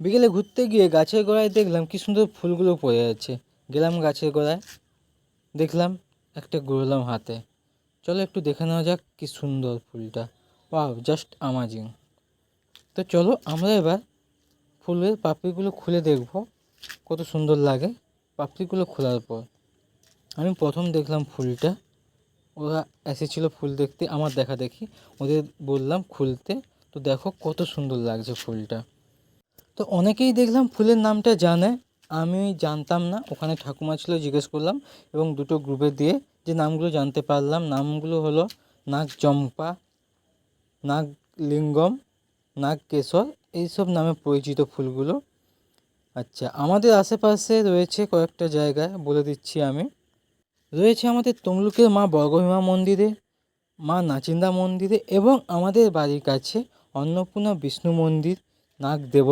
বিকেলে ঘুরতে গিয়ে গাছের গোড়ায় দেখলাম কি সুন্দর ফুলগুলো পড়ে আছে। গেলাম গাছের গোড়ায়, দেখলাম একটা গুরলাম হাতে। চলো একটু দেখে নেওয়া যাক কি সুন্দর ফুলটা। Wow, just amazing. তো চলো আমরা এবার ফুলের পাপড়িগুলো খুলে দেখব, কত সুন্দর লাগে পাপড়িগুলো খোলার পর। আমি প্রথম দেখলাম ফুলটা। ওরা এসেছিল ফুল দেখতে, আমার দেখা দেখি। ওদের বললাম খুলতে। তো দেখো কত সুন্দর লাগছে ফুলটা। তো অনেকেই দেখলাম ফুলের নামটা জানে, আমি জানতাম না, ওখানে ঠাকুমা ছিল, জিজ্ঞেস করলাম এবং দুটো গ্রুপে দিয়ে যে নামগুলো জানতে পারলাম, নামগুলো হলো নাগ চম্পা নাগ লিঙ্গম নাগ কেশর এইসব নামে পরিচিত ফুলগুলো। আচ্ছা আমাদের আশেপাশে রয়েছে কয়েকটা জায়গায় বলে দিচ্ছি আমি। রয়েছে আমাদের তমলুকের মা বর্গভীমা মন্দিরে, মা নাচিন্দা মন্দিরে এবং আমাদের বাড়ির কাছে অন্নপূর্ণা বিষ্ণু মন্দির নাগ দেব